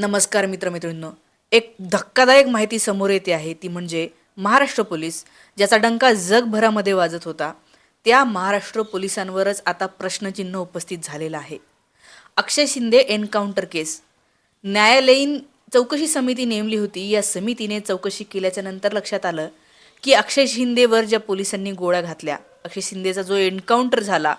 नमस्कार मित्रमैत्रिणींनो. एक धक्कादायक माहिती समोर येते आहे ती म्हणजे महाराष्ट्र पोलीस ज्याचा डंका जगभरामध्ये वाजत होता. त्या महाराष्ट्र पोलिसांवरच आता प्रश्नचिन्ह उपस्थित झालेलं आहे. Akshay Shinde encounter case. न्यायालयीन चौकशी समिती नेमली होती. या समितीने चौकशी केल्याच्यानंतर लक्षात आलं की अक्षय शिंदेवर ज्या पोलिसांनी गोळ्या घातल्या अक्षय शिंदेचा जो एन्काउंटर झाला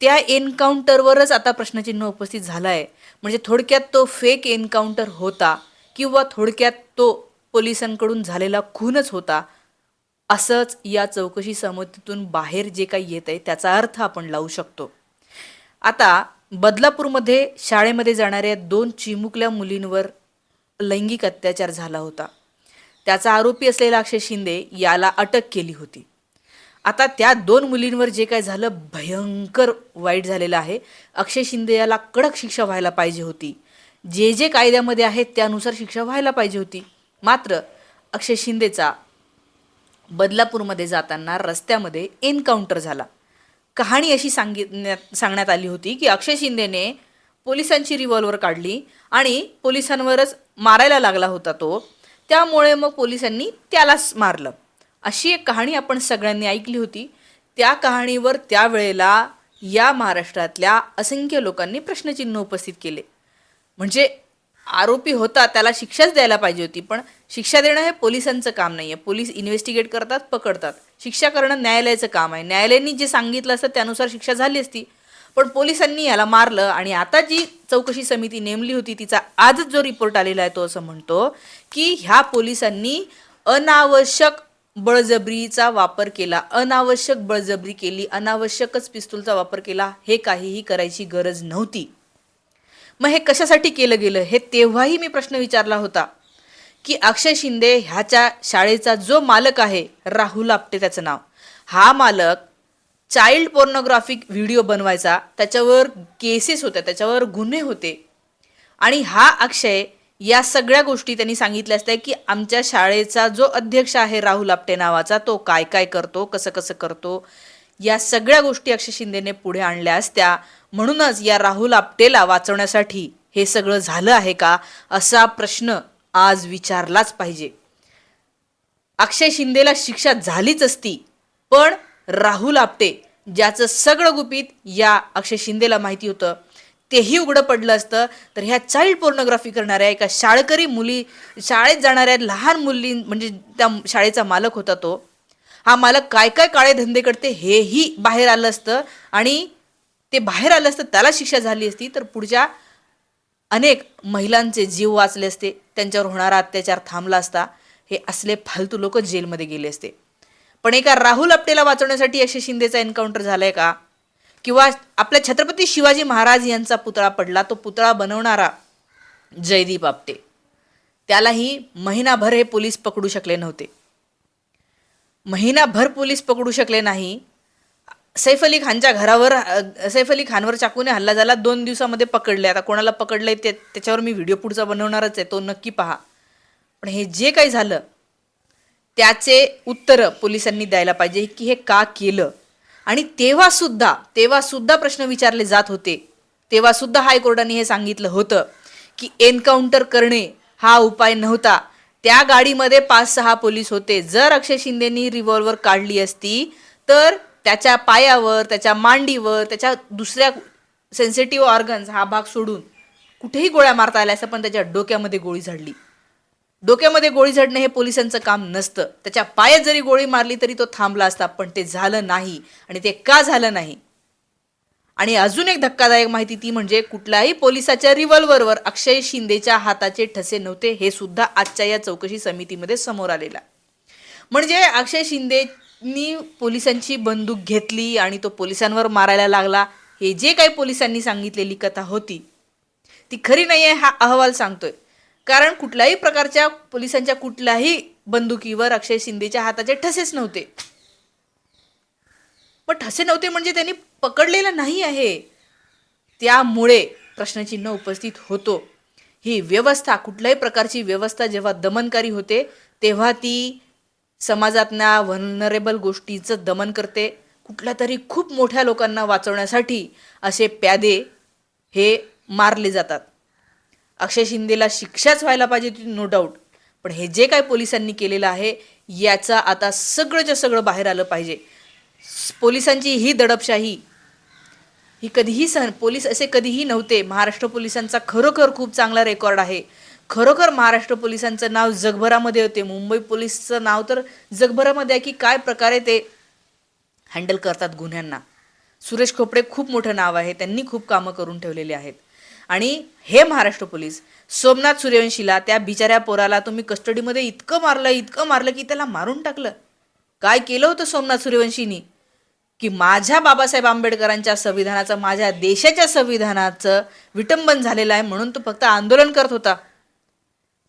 त्या एन्काउंटरवरच आता प्रश्नचिन्ह उपस्थित झालं आहे म्हणजे थोडक्यात तो फेक एन्काउंटर होता किंवा थोडक्यात तो पोलिसांकडून झालेला खूनच होता असंच या चौकशी समितीतून बाहेर जे काही येत आहे त्याचा अर्थ आपण लावू शकतो. आता बदलापूरमध्ये शाळेमध्ये जाणाऱ्या दोन चिमुकल्या मुलींवर लैंगिक अत्याचार झाला होता. त्याचा आरोपी असलेला अक्षय शिंदे याला अटक केली होती. आता त्या दोन मुलींवर जे काय झालं भयंकर वाईट झालेलं आहे. अक्षय शिंदे याला कडक शिक्षा व्हायला पाहिजे होती. जे जे कायद्यामध्ये आहेत त्यानुसार शिक्षा व्हायला पाहिजे होती. मात्र अक्षय शिंदेचा बदलापूरमध्ये जाताना रस्त्यामध्ये एन्काउंटर झाला. कहाणी अशी सांगितण्यात सांगण्यात आली होती की अक्षय शिंदेने पोलिसांची रिव्हॉल्वर काढली आणि पोलिसांवरच मारायला लागला होता तो. त्यामुळे मग पोलिसांनी त्यालाच मारलं. अशी एक कहाणी आपण सगळ्यांनी ऐकली होती. त्या कहाणीवर त्यावेळेला या महाराष्ट्रातल्या असंख्य लोकांनी प्रश्नचिन्ह उपस्थित केले. म्हणजे आरोपी होता त्याला शिक्षाच द्यायला पाहिजे होती पण शिक्षा देणं हे पोलिसांचं काम नाही आहे पोलीस इन्व्हेस्टिगेट करतात पकडतात. शिक्षा करणं न्यायालयाचं काम आहे. न्यायालयाने जे सांगितलं असतं त्यानुसार शिक्षा झाली असती. पण पोलिसांनी याला मारलं आणि आता जी चौकशी समिती नेमली होती तिचा आजच जो रिपोर्ट आलेला आहे तो असं म्हणतो की ह्या पोलिसांनी अनावश्यक बळजबरीचा वापर केला अनावश्यक बळजबरी केली अनावश्यकच पिस्तूलचा वापर केला हे काहीही करायची गरज नव्हती. मग हे कशासाठी केलं गेलं? हे तेव्हाही मी प्रश्न विचारला होता की अक्षय शिंदे ह्याच्या शाळेचा जो मालक आहे राहुल आपटे त्याचं नाव. हा मालक चाइल्ड पोर्नोग्राफिक व्हिडिओ बनवायचा त्याच्यावर केसेस होत्या त्याच्यावर गुन्हे होते. आणि हा अक्षय या सगळ्या गोष्टी त्यांनी सांगितल्या असत्या की आमच्या शाळेचा जो अध्यक्ष आहे राहुल आपटे नावाचा तो काय काय करतो कसं कसं करतो या सगळ्या गोष्टी अक्षय शिंदेने पुढे आणल्या असत्या. म्हणूनच या राहुल आपटेला वाचवण्यासाठी हे सगळं झालं आहे का असा प्रश्न आज विचारलाच पाहिजे. अक्षय शिंदेला शिक्षा झालीच असती पण राहुल आपटे ज्याचं सगळं गुपित या अक्षय शिंदेला माहिती होतं तेही उघडं पडलं असतं. तर ह्या चाइल्ड पोर्नोग्राफी करणाऱ्या एका शाळकरी मुली शाळेत जाणाऱ्या लहान मुली म्हणजे त्या शाळेचा मालक होता तो. हा मालक काय काय काळे धंदे करते हेही बाहेर आलं असतं आणि ते बाहेर आलं असतं त्याला शिक्षा झाली असती. तर पुढच्या अनेक महिलांचे जीव वाचले असते. त्यांच्यावर होणारा अत्याचार थांबला असता. हे असले फालतू लोक जेलमध्ये गेले असते. पण एका राहुल आपटेला वाचवण्यासाठी अक्षय शिंदेचा एन्काउंटर झालाय का? किंवा आपल्या छत्रपती शिवाजी महाराज यांचा पुतळा पडला तो पुतळा बनवणारा जयदीप आपटे. त्यालाही महिनाभर हे पोलीस पकडू शकले नव्हते. महिनाभर पोलीस पकडू शकले नाही. सैफ अली खानच्या घरावर सैफ अली खानवर चाकूने हल्ला झाला दोन दिवसामध्ये पकडले. आता कोणाला पकडलंय ते त्याच्यावर मी व्हिडिओ पुढचा बनवणारच आहे तो नक्की पहा. पण हे जे काही झालं त्याचे उत्तर पोलिसांनी द्यायला पाहिजे की हे का केलं? आणि तेव्हा सुद्धा तेव्हा सुद्धा प्रश्न विचारले जात होते. तेव्हा सुद्धा हायकोर्टाने हे सांगितलं होतं की एन्काउंटर करणे हा उपाय नव्हता. त्या गाडीमध्ये पाच सहा पोलीस होते. जर अक्षय शिंदेनी रिव्हॉल्वर काढली असती तर त्याच्या पायावर त्याच्या मांडीवर त्याच्या दुसऱ्या सेन्सिटिव्ह ऑर्गन्स हा भाग सोडून कुठेही गोळ्या मारता आल्या असं पण त्याच्या डोक्यामध्ये गोळी झाडली. डोक्यामध्ये गोळी झडणं हे पोलिसांचं काम नसतं. त्याच्या पायात जरी गोळी मारली तरी तो थांबला असता पण ते झालं नाही. आणि ते का झालं नाही? आणि अजून एक धक्कादायक माहिती ती म्हणजे कुठल्याही पोलिसाच्या रिव्हॉल्वरवर अक्षय शिंदेच्या हाताचे ठसे नव्हते हे सुद्धा आजच्या या चौकशी समितीमध्ये समोर आलेला म्हणजे अक्षय शिंदेनी पोलिसांची बंदूक घेतली आणि तो पोलिसांवर मारायला लागला. हे जे काही पोलिसांनी सांगितलेली कथा होती ती खरी नाही आहे हा अहवाल सांगतोय. कारण कुठल्याही प्रकारच्या पोलिसांच्या कुठल्याही बंदुकीवर अक्षय शिंदेच्या हाताचे ठसेच नव्हते. पण ठसे नव्हते म्हणजे त्यांनी पकडलेलं नाही आहे. त्यामुळे प्रश्नचिन्ह उपस्थित होतो. ही व्यवस्था कुठल्याही प्रकारची व्यवस्था जेव्हा दमनकारी होते तेव्हा ती समाजातल्या व्हनरेबल गोष्टीचं दमन करते. कुठल्या तरी खूप मोठ्या लोकांना वाचवण्यासाठी असे प्यादे हे मारले जातात. अक्षय शिंदेला शिक्षाच व्हायला पाहिजे ती नो डाऊट पण हे जे काय पोलिसांनी केलेलं आहे याचा आता सगळंच्या सगळं बाहेर आलं पाहिजे. पोलिसांची ही दडपशाही ही कधीही सहन पोलीस असे कधीही नव्हते. महाराष्ट्र पोलिसांचा खरोखर खूप चांगला रेकॉर्ड आहे. खरोखर महाराष्ट्र पोलिसांचं नाव जगभरामध्ये होते. मुंबई पोलिसचं नाव तर जगभरामध्ये आहे की काय प्रकारे ते हँडल करतात गुन्ह्यांना. सुरेश खोपडे खूप मोठं नाव आहे. त्यांनी खूप कामं करून ठेवलेली आहेत. आणि हे महाराष्ट्र पोलीस सोमनाथ सूर्यवंशीला त्या बिचाऱ्या पोराला तुम्ही कस्टडीमध्ये इतकं मारलं इतकं मारलं की त्याला मारून टाकलं. काय केलं होतं सोमनाथ सूर्यवंशीनी? की माझ्या बाबासाहेब आंबेडकरांच्या संविधानाचं माझ्या देशाच्या संविधानाचं विटंबन झालेलं आहे म्हणून तो फक्त आंदोलन करत होता.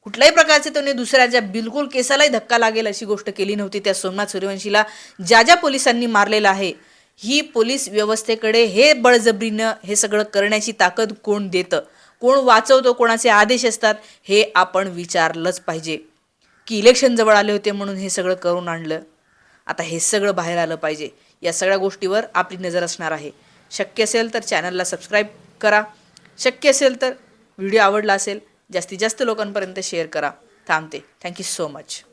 कुठल्याही प्रकारचे त्याने दुसऱ्याच्या बिलकुल केसालाही धक्का लागेल अशी गोष्ट केली नव्हती त्या सोमनाथ सूर्यवंशीला ज्या ज्या पोलिसांनी मारलेलं आहे. ही पोलीस व्यवस्थेकडे हे बळजबरीनं हे सगळं करण्याची ताकद कोण देतं? कोण वाचवतो? कोणाचे आदेश असतात? हे आपण विचारलंच पाहिजे. की इलेक्शन जवळ आले होते म्हणून हे सगळं करून आणलं. आता हे सगळं बाहेर आलं पाहिजे. या सगळ्या गोष्टीवर आपली नजर असणार आहे. शक्य असेल तर चॅनलला सबस्क्राईब करा. शक्य असेल तर व्हिडिओ आवडला असेल जास्तीत जास्त लोकांपर्यंत शेअर करा. थांबते. Thank you so much